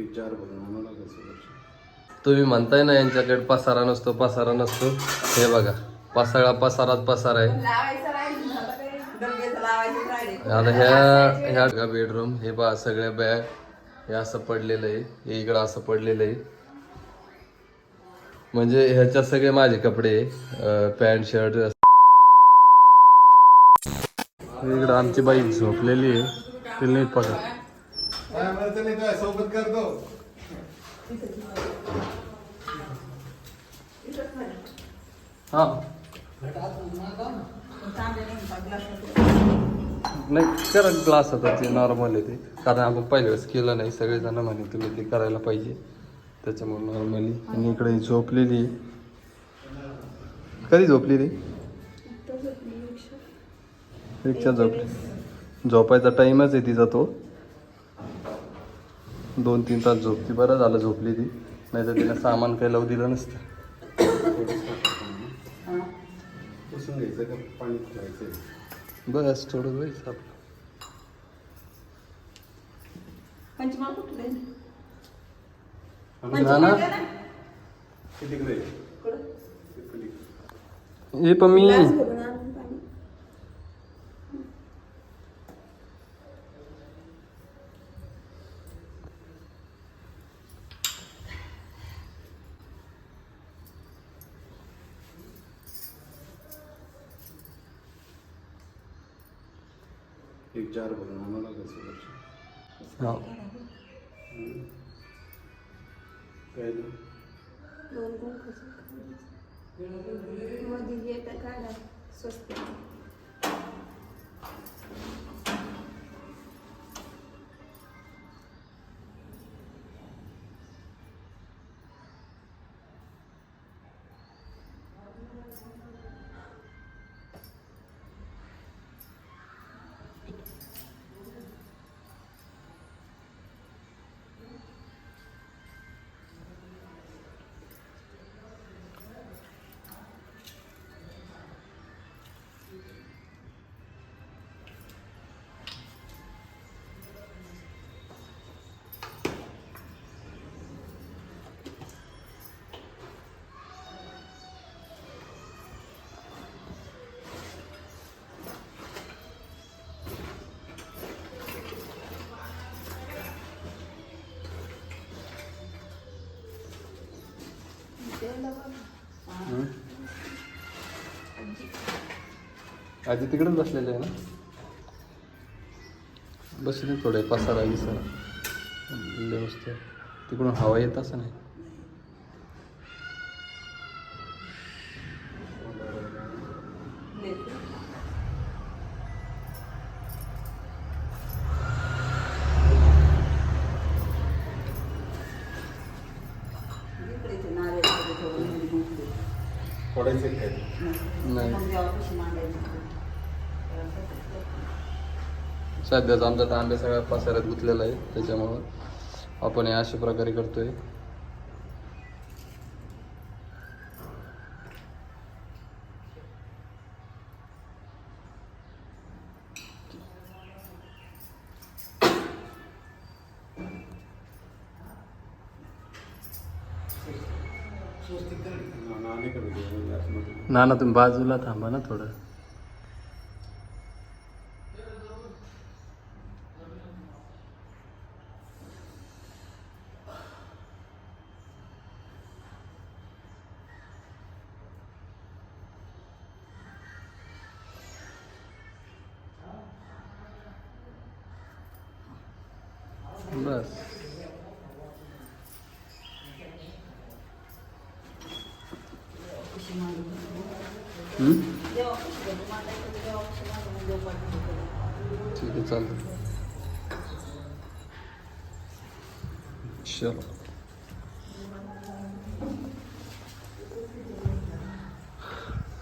एक भरून आणावं सगळं. तुम्ही म्हणताय ना यांच्याकडे पसारा नसतो पसारा नसतो. हे बघा पसारा पसाराच पसारा आहे. आता ह्या ह्या बेडरूम हे पहा सगळ्या बॅग हे असं पडलेलं आहे. हे इकडं असं पडलेलं आहे. म्हणजे ह्याच्यात सगळे माझे कपडे पॅन्ट शर्ट इकडं आमची बाई झोपलेली आहे. तिला नीट पकड. अडचण म्हणतं नाही सोबत करतो. हा. नाही करा ग्लास होता ते नॉर्मल आहे ते. कारण आपण पहिल्या वेळेस केलं नाही सगळेजण म्हणे तुम्ही ते करायला पाहिजे. त्याच्यामुळे नॉर्मली आणि इकडे झोपलेली कधी झोपली ती रिक्षा झोपली. झोपायचा टाईमच आहे तिचा तो. दोन तीन तास झोपती. बरं झालं झोपली ती. नाही तर तिला सामान काही लावू दिलं नसतं. बस थोडं जायचं आपलं हे पण मी एक जार भरून आणावं सगळं हा. काय. मोदी जे तर काढा स्वस्त आजी तिकडेच बसलेले आहे ना? बसले थोडे पसारा विसारा व्यवस्थित तिकडून हवा येत असं नाही. इकडेचे काय नाही. मग आमचा तांबे सगळ्या पसाऱ्यात गुंतलेला आहे त्याच्यामुळं आपण हे अशा प्रकारे करतोय नाणे कमी दे आतमध्ये ना ना तुम्ही बाजूला थांबा ना थोडं. ठेवायचं. ठीक चलो.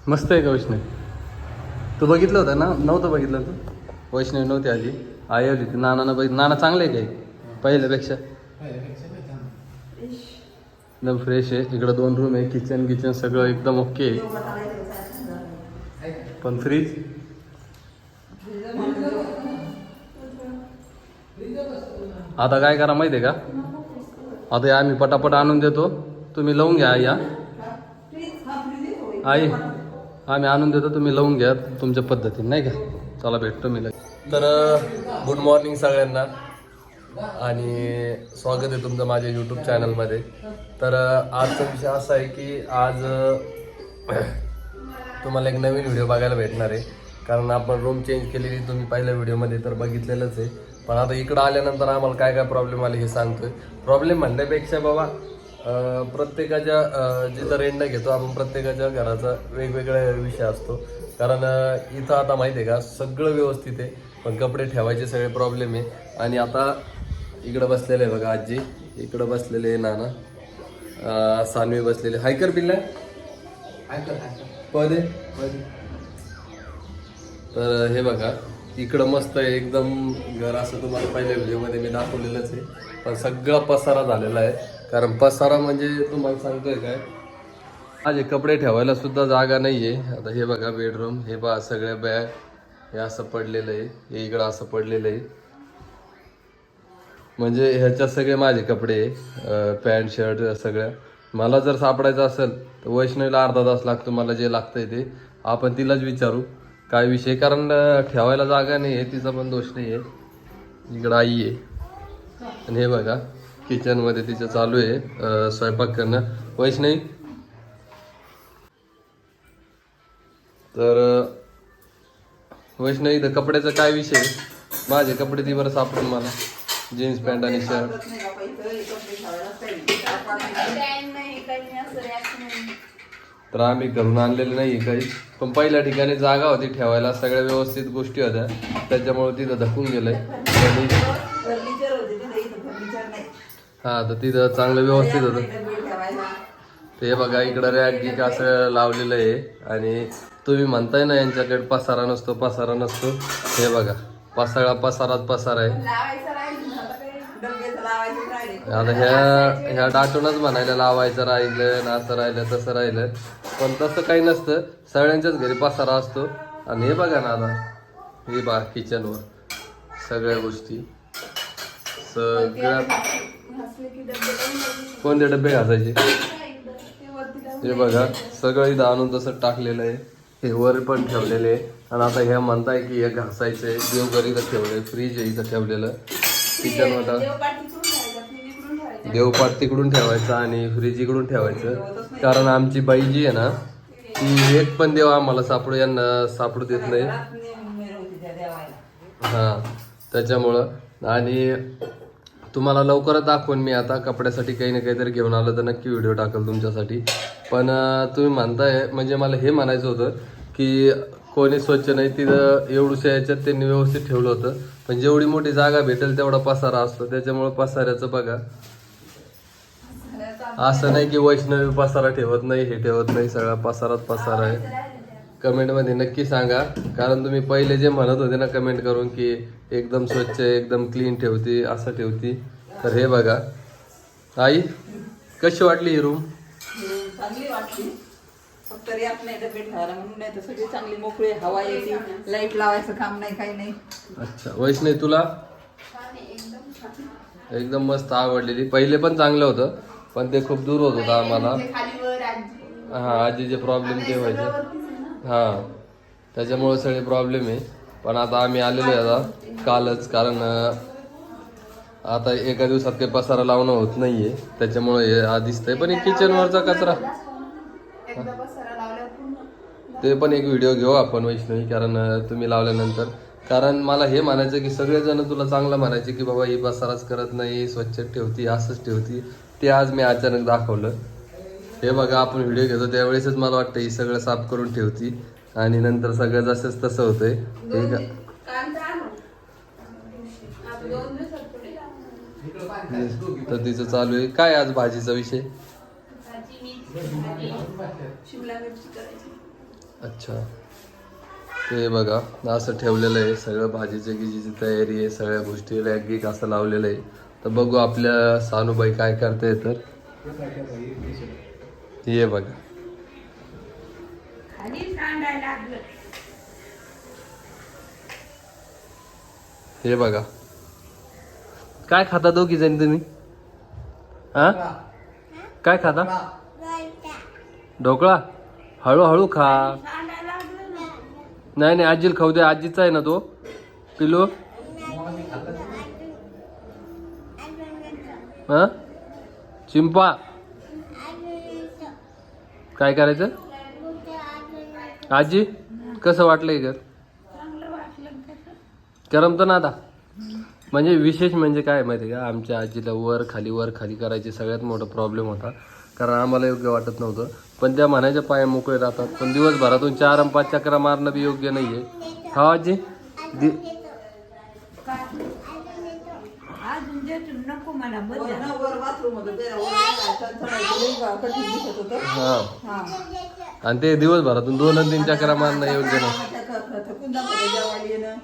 मस्त आहे का वैष्णवी? तू बघितलं होतं ना? नव्हतं बघितलं तू? वैष्णवी नव्हती आधी. आई आली होती. नानानं बघित नाना चांगलं आहे काय? पहिल्यापेक्षा? एकदम फ्रेश आहे. इकडं दोन रूम आहे. किचन किचन सगळं एकदम ओके आहे. पण फ्रीज आता काय करा माहिती आहे का? आता या आम्ही पटापट आणून देतो. तुम्ही लावून घ्या या आई आम्ही आणून देतो तुम्ही लावून घ्या तुमच्या पद्धतीने नाही का? चला भेटतो मी लगेच. तर गुड मॉर्निंग सगळ्यांना. आणि स्वागत आहे तुमचं माझ्या यूट्यूब चॅनलमध्ये तर आजचा विषय असा आहे की आज तुम्हाला एक नवीन व्हिडिओ बघायला भेटणार आहे. कारण आपण रूम चेंज केलेली तुम्ही पहिल्या व्हिडिओमध्ये तर बघितलेलंच आहे. पण आता इकडं आल्यानंतर आम्हाला काय काय प्रॉब्लेम आले हे सांगतोय. प्रॉब्लेम म्हणण्यापेक्षा बाबा प्रत्येकाच्या जिथं रेंट घेतो आपण प्रत्येकाच्या घराचा वेगवेगळा विषय असतो. कारण इथं आता माहिती आहे का सगळं व्यवस्थित आहे पण कपडे ठेवायचे सगळे प्रॉब्लेम आहे. आणि आता इकडं बसलेले आहे बघा आजी इकडं बसलेले आहे नाना सानवी बसलेले. हायकर पिल्ला. पदे. तर हे बघा इकडं मस्त आहे एकदम घर असं तुम्हाला पहिल्या व्हिडिओमध्ये मी दाखवलेलंच आहे. पण सगळा पसारा झालेला आहे. कारण पसारा म्हणजे तुम्हाला सांगतोय काय? माझे कपडे ठेवायला सुद्धा जागा नाही आहे आता हे बघा बेडरूम हे बघा सगळ्या बॅग हे असं पडलेलं आहे. हे इकडं असं पडलेलं आहे. म्हणजे ह्याच्यात सगळे माझे कपडे पॅन्ट शर्ट सगळ्या. मला जर सापडायचं असेल तर वैष्णवीला अर्धा तास लागतो मला जे लागतंय ते. आपण तिलाच विचारू. काय विषय? कारण ठेवायला जागा नाही आहे तिचा पण दोष नाही आहे. इकडं आई आहे. आणि हे बघा किचनमध्ये तिचं चालू आहे स्वयंपाक करणं. वैष्णवी? तर वैष्णवी इथं कपड्याचा काय विषय? माझे कपडे ती बरं सापडून मला. जीन्स पॅन्ट आणि शर्ट तर आम्ही घरून आणलेलं नाही काही. पण पहिल्या ठिकाणी जागा होती ठेवायला. सगळ्या व्यवस्थित गोष्टी होत्या. त्याच्यामुळे तिथं धकून गेलंय. हा तर तिथं चांगलं व्यवस्थित होतं. ते बघा इकडं रॅक गिक असं लावलेलं आहे. आणि तुम्ही म्हणताय ना यांच्याकडे पसारा नसतो पसारा नसतो. हे बघा पसारा पसाराच पसारा आहे लावायचं राहिलं ना, आता काही डबेचं लावायचं राहिले आता ह्या ह्या डाटूनच म्हणायला लावायचं राहिलं ना असं राहिलं तसं राहिलं. पण तसं काही नसतं. सगळ्यांच्याच घरी पसारा असतो. आणि हे बघा ना आता हे बा किचनवर सगळ्या गोष्टी. सगळ्या. कोणते डबे घासायचे? हे बघा सगळं इथं आणून तसं टाकलेलं आहे. हे वर पण ठेवलेले आहे. आणि आता ह्या म्हणताय की हे घासायचंय. देवघर इथं ठेवलंय फ्रीज आहे इथं ठेवलेलं. किचन वाटा देवपाट तिकडून ठेवायचा आणि फ्रीज इकडून ठेवायचं. कारण आमची बाई जी आहे ना ती एक पण देव आम्हाला सापडू यांना सापडू देत नाही. हां हा त्याच्यामुळं. आणि तुम्हाला लवकरच दाखवून मी आता कपड्यासाठी काही ना काहीतरी घेऊन आलं तर नक्की व्हिडिओ टाकल तुमच्यासाठी. पण तुम्ही म्हणताय म्हणजे मला हे म्हणायचं होतं की कोणी स्वच्छ नाही तिथं एवढूशा याच्यात त्यांनी व्यवस्थित ठेवलं होतं. पण जेवढी मोठी जागा भेटेल तेवढा पसारा असतो. त्याच्यामुळं पसाऱ्याचं बघा. असं नाही की वैष्णवी पसारा ठेवत नाही हे ठेवत नाही सगळा पसाराच पसारा आहे. कमेंटमध्ये नक्की सांगा. कारण तुम्ही पहिले जे म्हणत होते ना कमेंट करून की एकदम स्वच्छ एकदम क्लीन ठेवते असं ठेवती. तर हे बघा. आई कशी वाटली ही रूम चांगली वाटली. फक्त रॅक नाही ठेवायला म्हणून नाही तर सगळी चांगली मोकळी हवा येते. लाइट लावायचं काम नाही काही नाही. अच्छा. वैष्णवी तुला. एकदम मस्त आवडलेली. पहिले पण चांगलं होतं. पण ते खूप दूर होत होतं आम्हाला. ते हा आजीचे प्रॉब्लेम ते व्हायचे हा त्याच्यामुळे सगळे प्रॉब्लेम आहे. पण आता आम्ही आलेलो आहे आता कालच. कारण आता एका दिवसात काही पसारा लावणं होत नाहीये. त्याच्यामुळे हे हा दिसतंय. पण किचनवरचा कचरा. ते पण एक व्हिडिओ घेऊ आपण वैष्णवी. कारण तुम्ही लावल्यानंतर. कारण मला हे म्हणायचं की सगळेजण तुला चांगलं म्हणायचे की बाबा ही पसाराच करत नाही स्वच्छ ठेवती असंच ठेवती. ते आज मी अचानक दाखवलं. हे बघा आपण व्हिडिओ घेतो. त्यावेळेसच मला वाटतं ही सगळं साफ करून ठेवती. आणि नंतर सगळं जसंच तसं होतंय. हे का लावणार. तर तिचं चालू आहे. काय आज भाजीचा विषय? अच्छा. ते बघा असं ठेवलेलं आहे. सगळं भाजीच्या गिजीची तयारी आहे. सगळ्या गोष्टी रॅक गिक असं लावलेलं आहे. तर बघू आपल्या सानूबाई काय करते तर. ये बघा. हे बघा. काय खाता दोघी जण तुम्ही? हा? काय खाता? ढोकळा. हळूहळू खा. नाही नाही आजीला खाऊ दे. आजीचा आहे ना तो. पिलू? हा? चिंपा. काय करायचं? आजी कसं वाटलंय घर? करमत ना आता. म्हणजे विशेष म्हणजे काय माहिती का? आमच्या आजीला वर खाली वर खाली करायची सगळ्यात मोठा प्रॉब्लेम होता. कारण आम्हाला योग्य वाटत नव्हतं. पण त्या म्हणायच्या पाया मोकळे राहतात. पण दिवसभरातून चार आणि पाच चक्रा मारणं बी योग्य नाही आहे हा आजी? दि- अजून देतो नको मला बंद वर ना वर बाथरूम होतं ते वर चढ- चढायचं लई कठीण दिसत होतं? हा. हा. आणि ते दिवसभरातून दोन तीन चक्रा मारणं योग्य नाही. जेवायला येणं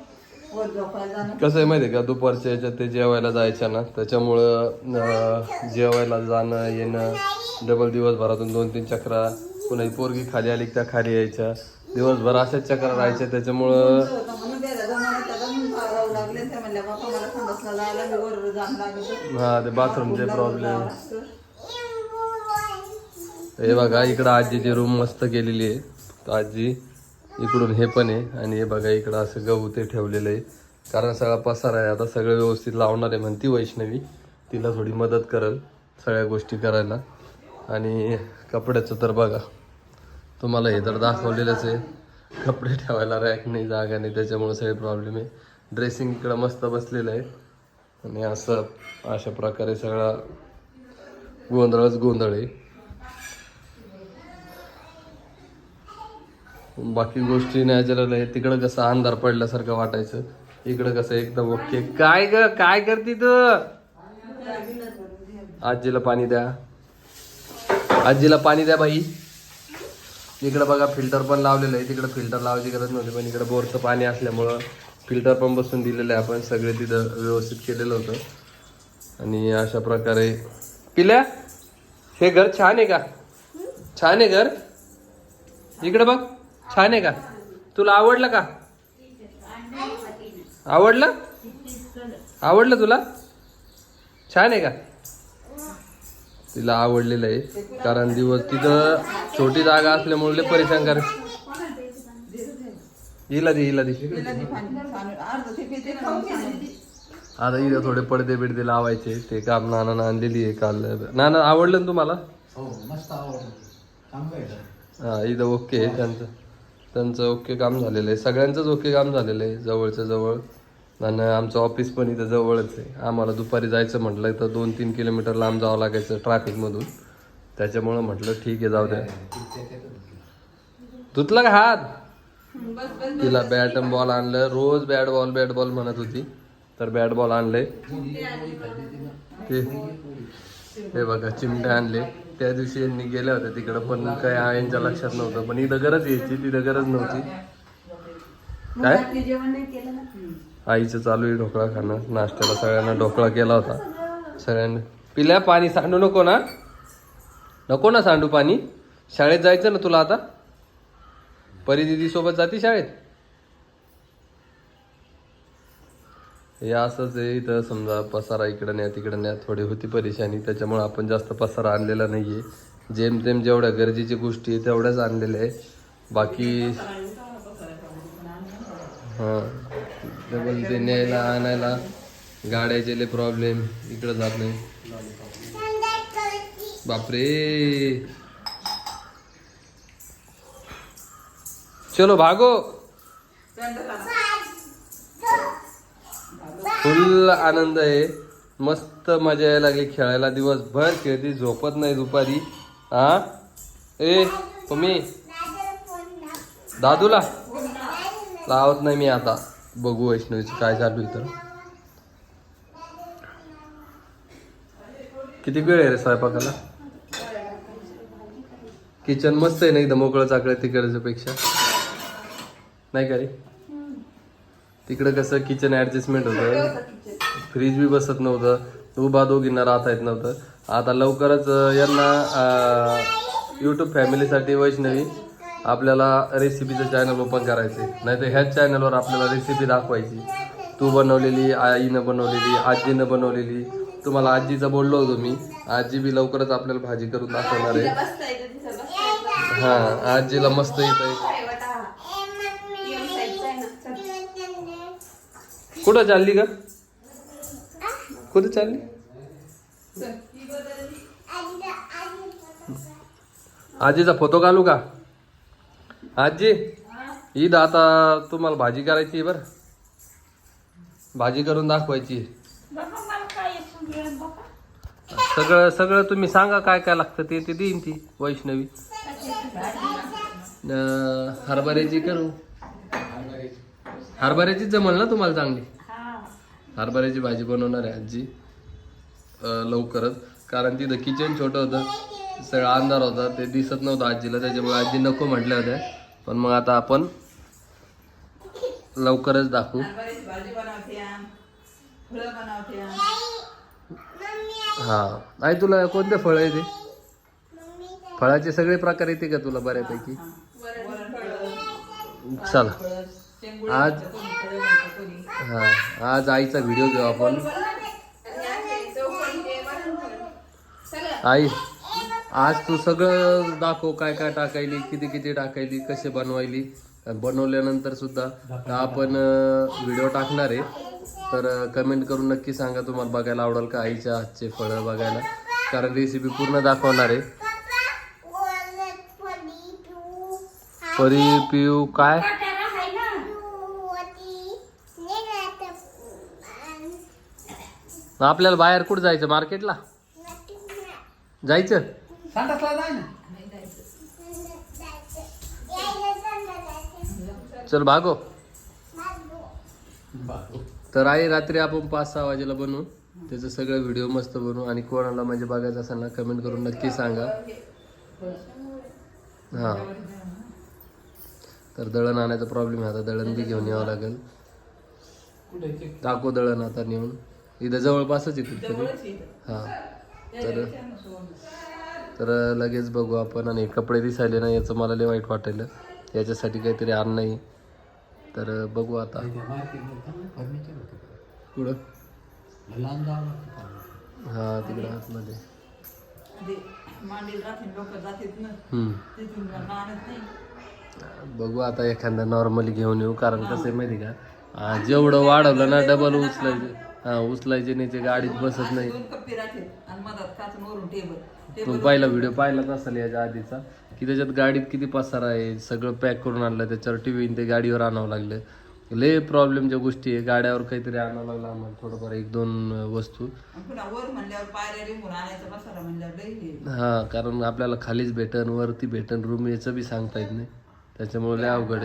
वर झोपायला जाणं. कसं आहे माहिती आहे का? दुपारच्या याच्यात ते जेवायला जायच्या ना त्याच्यामुळं अं, जेवायला जाणं येणं डबल दिवसभरातून दोन तीन चक्रा. पुन्हा ही पोरगी खाली आली की त्या खाली यायच्या. दिवसभर अशाच चक्रा राहायच्या त्याच्यामुळं जायला मी वर लागत हा ते बाथरूमचे प्रॉब्लेम हे बघा इकडं आजीची रूम मस्त केलेली आहे. आजी इकडून हे पण आहे. आणि हे बघा इकडं असं गहू ते ठेवलेलं आहे. कारण सगळा पसारा आहे. आता सगळं व्यवस्थित लावणार आहे म्हणती वैष्णवी. तिला थोडी मदत करल सगळ्या गोष्टी करायला. आणि कपड्याचं तर बघा तुम्हाला हे तर दाखवलेलंच आहे. कपडे ठेवायला रॅक नाही जागा नाही. त्याच्यामुळे सगळे प्रॉब्लेम आहे. ड्रेसिंग इकडं मस्त बसलेलं आहे. आणि असं अशा प्रकारे सगळा गोंधळच गोंधळ आहे. बाकी गोष्टी नॅचरल आहे तिकडं कसं अंधार पडल्यासारखं वाटायचं. इकडं कसं एकदम ओके. काय ग काय करते तू? आजीला पाणी द्या. आजीला पाणी द्या बाई. इकडं बघा फिल्टर पण लावलेलं आहे. तिकडं फिल्टर लावायची गरज नव्हती पण इकडं बोरचं पाणी असल्यामुळं फिल्टर पण बसून दिलेलं आहे. आपण सगळे तिथं व्यवस्थित केलेलं होतं. आणि अशा प्रकारे पिल्या? हे घर छान आहे का? छान आहे घर? इकडे बघ. छान आहे का? तुला आवडलं का? आवडलं? आवडलं तुला? छान आहे का? तिला आवडलेलं आहे. कारण दिवस तिथं छोटी जागा असल्यामुळे परेशान कर हिला दे हिला दे आता इथं थोडे पडदे बिडदे लावायचे ते काम नाना आणलेली आहे काल नाना आवडलं ना तुम्हाला हा इथं ओके आहे त्यांचं त्यांचं ओके काम झालेलं आहे सगळ्यांचंच ओके काम झालेलं आहे जवळच्या जवळ आणि आमचं ऑफिस पण इथं जवळच आहे आम्हाला दुपारी जायचं म्हटलं तर दोन तीन किलोमीटर लांब जावं लागायचं ट्रॅफिकमधून त्याच्यामुळं म्हटलं ठीक आहे जाऊ द्या धुतला का हात तिला बॅट आणि बॉल आणलं. रोज बॅट बॉल बॅट बॉल म्हणत होती. तर बॅट बॉल आणले. ते हे बघा चिमटे आणले. त्या दिवशी यांनी गेल्या होत्या तिकडं पण काय यांच्या लक्षात नव्हतं. पण इथं गरज यायची तिथं गरज नव्हती. काय? आईचं चालू आहे ढोकळा खाणं. नाश्त्याला सगळ्यांना ढोकळा केला होता. सगळ्यांनी पिल्या पाणी सांडू नको ना. नको ना सांडू पाणी. शाळेत जायचं ना तुला आता? परी दिदी सोबत जाते शाळेत? हे असंच आहे इथं समजा पसारा इकडं न्या तिकडं न्या थोडी होती परेशानी त्याच्यामुळे आपण जास्त पसारा आणलेला नाही आहे जेमतेम जेवढ्या गरजेच्या गोष्टी आहे तेवढ्याच आणलेल्या आहे बाकी हां. डबल ते न्यायला आणायला. गाड्याचे लय प्रॉब्लेम इकडं जात नाही. बापरे! चलो भागो। फुल आनंद आहे. मस्त मजा यायला लागली खेळायला. दिवसभर खेळती झोपत नाही दुपारी. हा ए तुम्ही दादूला. लावत नाही मी आता. बघू वैष्णवीचं काय चालू इथं. किती वेळ आहे रे स्वयंपाकाला? किचन मस्त आहे ना एकदम मोकळं चाकळं तिकडच्या पेक्षा नाही का रे? तिकडं कसं किचन ऍडजस्टमेंट होतं. फ्रीज बी बसत नव्हतं. उभा दोघींना राहता येत नव्हतं. आता लवकरच यांना यूट्यूब फॅमिलीसाठी वैष्णवी आपल्याला रेसिपीचं चॅनल ओपन करायचे. नाही तर ह्याच चॅनलवर आपल्याला रेसिपी दाखवायची. तू बनवलेली आईनं बनवलेली आजीनं बनवलेली. तुम्हाला आजीचं बोललो होतो मी. आजी बी लवकरच आपल्याला भाजी करून दाखवणार आहे. हा आजीला मस्त येत आहे काय वाटा? PM साईडचा आहे ना. चल. कुठं चालली का कुठं चालली? आजीचा फोटो घालू का? आजी ईद आता तुम्हाला भाजी करायची बर. भाजी करून दाखवायची सगळं सगळं तुम्ही सांगा काय काय लागतं ते ते देईन ती वैष्णवी. हरभऱ्याची करू. हरभऱ्याचीच जमल ना तुम्हाला चांगली? हरभऱ्याची भाजी बनवणार आहे आजी. लवकरच. कारण तिथं किचन छोटं होतं. सगळा अंधार होता. ते दिसत नव्हतं आजीला. त्याच्यामुळे आजी नको म्हटल्या होत्या. पण मग आता आपण लवकरच दाखवू. हा. आई तुला कोणते फळ आहे ते? फळाचे सगळे प्रकार येते का तुला बऱ्यापैकी? चला. आज-. हा आज आईचा व्हिडिओ घेऊ आपण. आई आज तू सगळं दाखव काय काय टाकायली किती किती टाकायली कसे बनवायली. बनवल्यानंतर सुद्धा आपण व्हिडिओ टाकणार आहे. तर कमेंट करून नक्की सांगा तुम्हाला बघायला आवडेल का आईच्या हातचे फळं बघायला. कारण रेसिपी पूर्ण दाखवणार आहे. परी पिऊ काय त्याला आहे ना आपल्याला बाहेर कुठं जायचं? मार्केटला? जायचं? चल भागो. तर आई रात्री आपण पाच सहा वाजेला बनवू त्याचं सगळं व्हिडिओ मस्त बनवू आणि कोणाला म्हणजे बघायचं असेल ना कमेंट करून नक्की सांगा. हां. तर दळण आणायचा प्रॉब्लेम आहे आता. दळण बी घेऊन यावं लागेल. टाको दळण आता नेऊन. इथं जवळपासच आहे कुठेतरी. हां. तर. तर लगेच बघू आपण आणि कपडे दिसायले ना याचं मला लय वाईट वाटायलं. याच्यासाठी काहीतरी आण नाही. तर बघू आता. कुठं? हा तिकडं आतमध्ये. बघू आता एखादा नॉर्मली घेऊन येऊ कारण कसं आहे माहिती का? जेवढं वाढवलं ना डबल उचलायचे. हा उचलायचे नाही ते गाडीत बसत नाही. टेबल. पहिला व्हिडिओ पाहिलाच असेल याच्या आधीचा की त्याच्यात गाडीत किती पसारा आहे सगळं पॅक करून आणलं त्याच्यावर टीव्ही ते गाडीवर आणावं लागलं. लय प्रॉब्लेमच्या गोष्टी आहे गाड्यावर काहीतरी आणावं लागलं आम्हाला थोडंफार एक दोन वस्तू. हे. हा कारण आपल्याला खालीच भेटन वरती भेटन रूम याचं बी सांगता येत नाही. त्याच्यामुळे लय अवघड आहे.